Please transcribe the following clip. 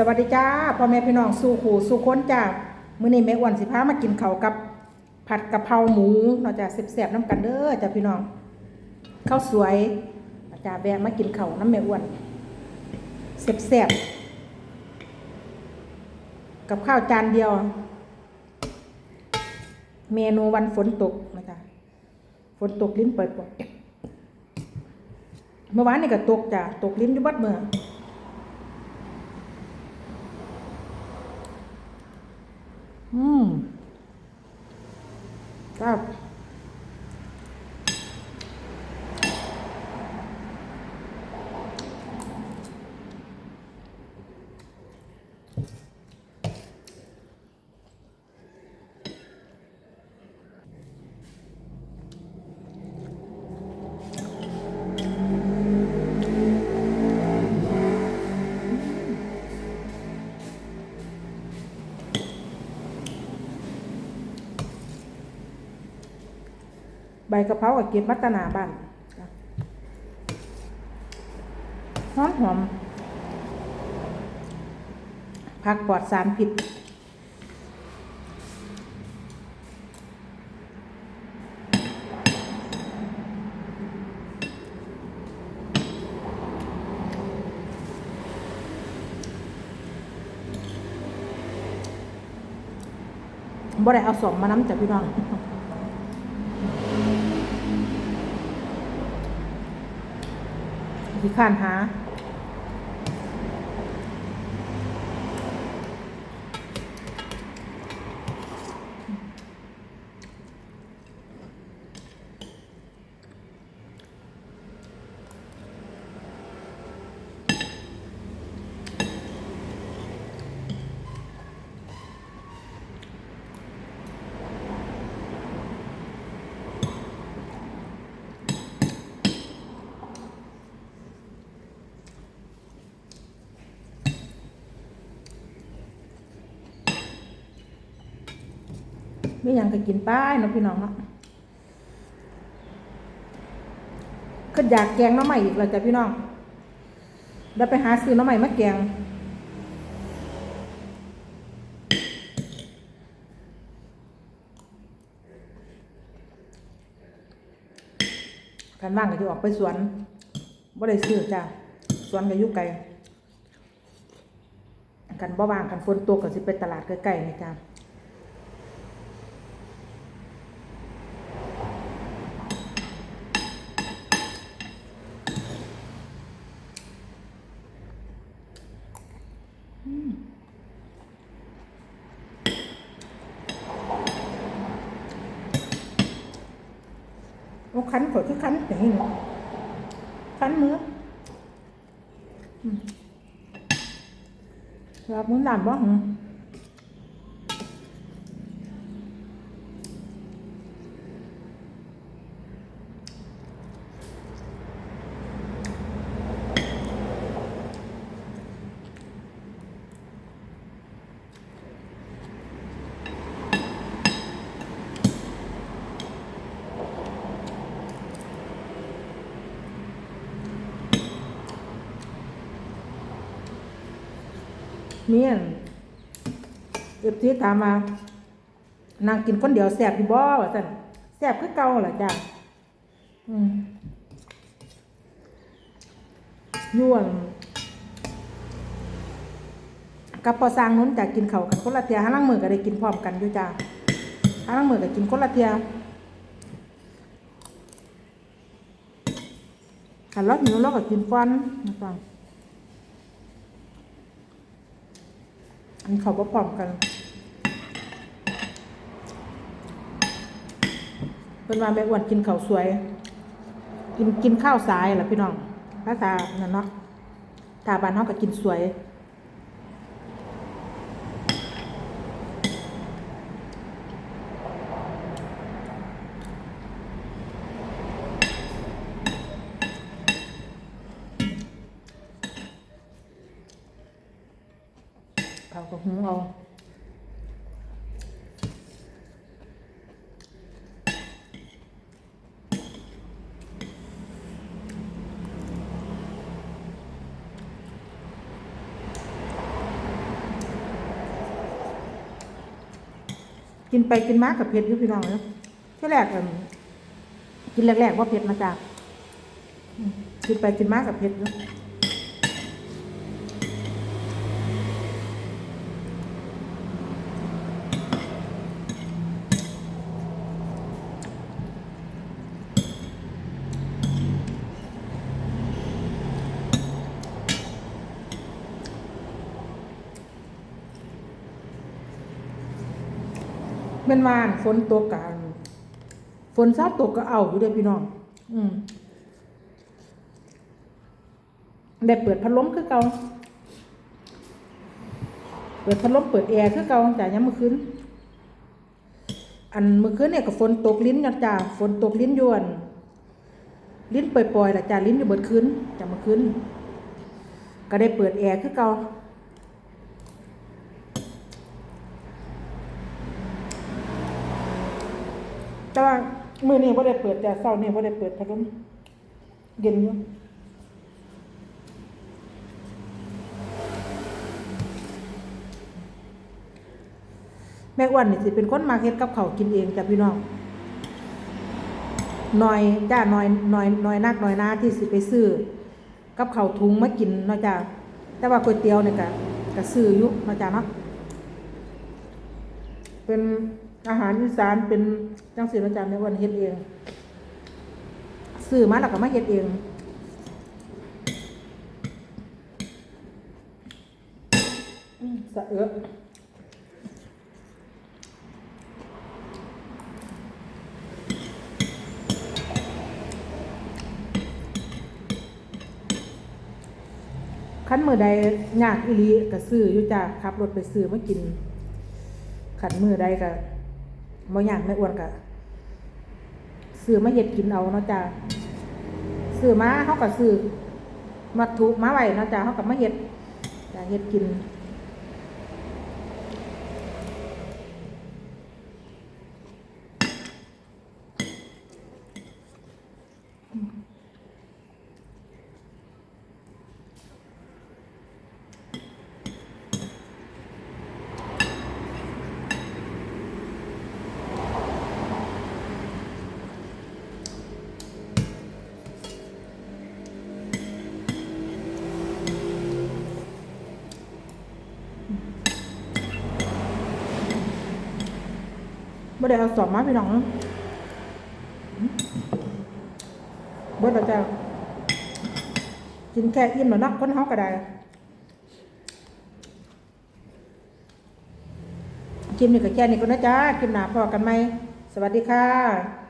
สวัสดีจ้าพ่อแม่พี่น้องสู่ขู่สู่ค้นจ้ามื้อนี้แม่อ้วนสิพามากินข้าวกับ ผัดกะเพราหมูเนาะจ้าแซ่บๆน้ำกันเด้อจ้าพี่น้องข้าวสวยจ้าแวะมากินข้าวน้ำแม่อ้วนแซ่บๆกับข้าวจานเดียว เมนูวันฝนตกนะจ๊ะฝนตกลิ้นเปล่อยๆเมื่อวานนี่ก็ตกจ้ะตกลิ้นอยู่บัดเมื่อ อืม ใบกระเพรากับเก็บมัตนาบ้านจ้ะหอมหอมผักปลอดสารพิษบ่ได้เอาสองมาน้ำจากพี่น้อง ที่ข้านหา ไม่ยังก็กินป้ายนาะพี่น้องเนาะก็อยากแกงน้ำใหม่อีกแล้วจ้ะพี่น้องเดี๋ยวไปหาซื้อน้ำใหม่มาแกงกันว่างก็จะออกไปสวนบ่ได้ซื้อจ้ะสวนก็อยู่ไกลกันบ่ว่างกันฝนตกก็สิไปตลาดใกล้ๆนี่จ้ะ โอ้คันข่อยคือคันอย่างนี้เนาะคันมือรับมือหลานบ่หึ เมียนเอฟซีถามมานางกินคนเดียวแสบอยู่บ่ว่าซั่นแสบคือเก่าล่ะจ้ะอืมย่วนกับพอสร้างนู้นจะกินเขากันคนละเทียห้าลังมือก็ได้กินพร้อมกันอยู่จ้าห้าลังมือก็กินคนละเทียขันรถหิวเราก็กินฟันนะจ๊ะ อันเขาก็พร้อมกันเป็นว่าแม่อ้วนกินข้าวสวย กินกินข้าวสายล่ะพี่น้องภาษานั่นเนาะตาบานเขาก็กินสวยาก็หุงเอากินไปกินมากกับเผ็ดอยู่พี่น้องเนาะที่แรกกินแรกๆว่าเผ็ดมาจากกินไปกินมากกับเผ็ดเนาะ แม่นวานฝนตกกันฝนซาตกก็เอาอยู่เด้อพี่น้อง อืมได้เปิดพัดลมคือเก่าเปิดพัดลมเปิดแอร์คือเก่าจ่ายามมื้อคืนอันมื้อคืนเนี่ยก็ฝนตกลิ้นจ้ะจ้าฝนตกลิ้นยวน ลิ้นปล่อยๆล่ะจ้าลิ้นอยู่เบิดคืนจ้ามื้อคืนก็ได้เปิดแอร์คือเก่า แต่ว่ามือนี้บ่ได้เปิดแต่เช้านี้บ่ได้เปิดพัดลมเย็นอยู่แม่อ้วนนี่สิเป็นคนมาเฮ็ดกับเขากินเองจ้ะพี่น้องหน่อยจ้าหน่อยหน่อยหน่อยนักหน่อยนาที่สิไปซื้อกับเขาวถุงมากินเนาะจ้าแต่ว่าก๋วยเตี๋ยวเนี่ยก็ก็ซื้ออยู่เนาะจ้าเนาะเป็นอาหารอีสานเป็น จังสีนาจารย์ในวันเฮ็ดเองซื้อมาแล้วก็มาเฮ็ดเองสะเอะขั้นมือใดยากอีลีก็ซื้ออยู่จ้าขับรถไปซื้อมากินขันมือใดก็บ่อยากไม่อ้วนก็ ซื้อมาเห็ดกินเอาเนาะจ้าซื้อมาเขาก็ซื้อมาถูกมาไว้เนาะจ้าเขาก็มาเห็ดจ้าเห็ดกิน ได้เอาสอบมาพี่น้องเบิดแล้วจ้ากินแค่อิ่มแล้วเนาะคนเฮาก็ได้คลิปนี้ก็แค่นี้ก็นะจ๊ะคลิปหน้าพอกันไหม สวัสดีค่ะ